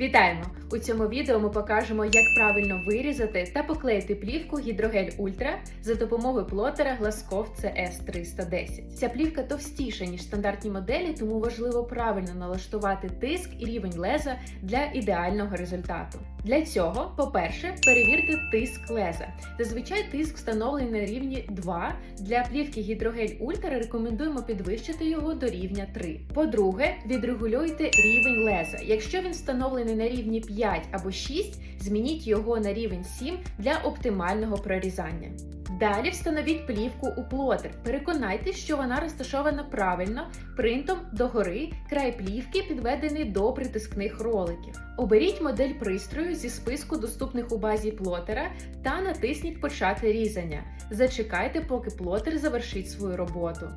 Вітаємо! У цьому відео ми покажемо, як правильно вирізати та поклеїти плівку гідрогель Ультра за допомогою плотера Glasscoff CS 310. Ця плівка товстіша ніж стандартні моделі, тому важливо правильно налаштувати тиск і рівень леза для ідеального результату. Для цього, по-перше, перевірте тиск леза. Зазвичай тиск встановлений на рівні 2. Для плівки гідрогель Ультра рекомендуємо підвищити його до рівня 3. По-друге, відрегулюйте рівень леза. Якщо він встановлений на рівні 5 або 6, змініть його на рівень 7 для оптимального прорізання. Далі встановіть плівку у плотер. Переконайтесь, що вона розташована правильно, принтом догори, край плівки підведений до притискних роликів. Оберіть модель пристрою зі списку доступних у базі плотера та натисніть Почати різання. Зачекайте, поки плотер завершить свою роботу.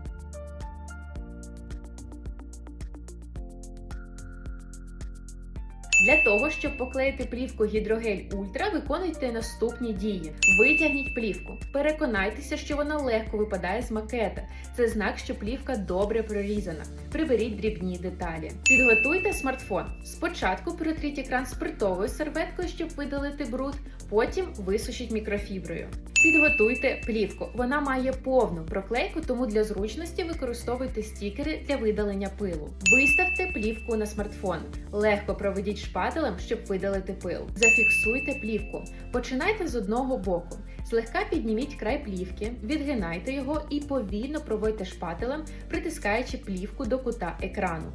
Для того, щоб поклеїти плівку гідрогель Ультра, виконуйте наступні дії: витягніть плівку, переконайтеся, що вона легко випадає з макета. Це знак, що плівка добре прорізана. Приберіть дрібні деталі. Підготуйте смартфон. Спочатку протріть екран спиртовою серветкою, щоб видалити бруд, потім висушіть мікрофіброю. Підготуйте плівку. Вона має повну проклейку, тому для зручності використовуйте стікери для видалення пилу. Виставте плівку на смартфон. Легко проведіть шпателем, щоб видалити пил. Зафіксуйте плівку. Починайте з одного боку. Злегка підніміть край плівки, відгинайте його і повільно проводьте шпателем, притискаючи плівку до кута екрану.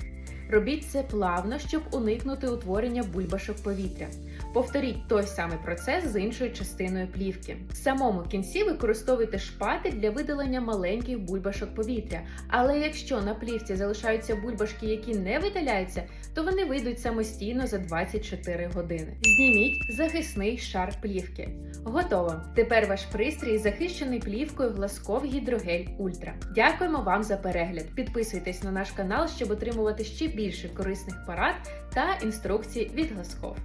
Робіть це плавно, щоб уникнути утворення бульбашок повітря. Повторіть той самий процес з іншою частиною плівки. В самому кінці використовуйте шпатель для видалення маленьких бульбашок повітря. Але якщо на плівці залишаються бульбашки, які не видаляються, то вони вийдуть самостійно за 24 години. Зніміть захисний шар плівки. Готово! Тепер ваш пристрій захищений плівкою Глазков Гідрогель Ультра. Дякуємо вам за перегляд. Підписуйтесь на наш канал, щоб отримувати ще більше корисних порад та інструкцій від Глазков.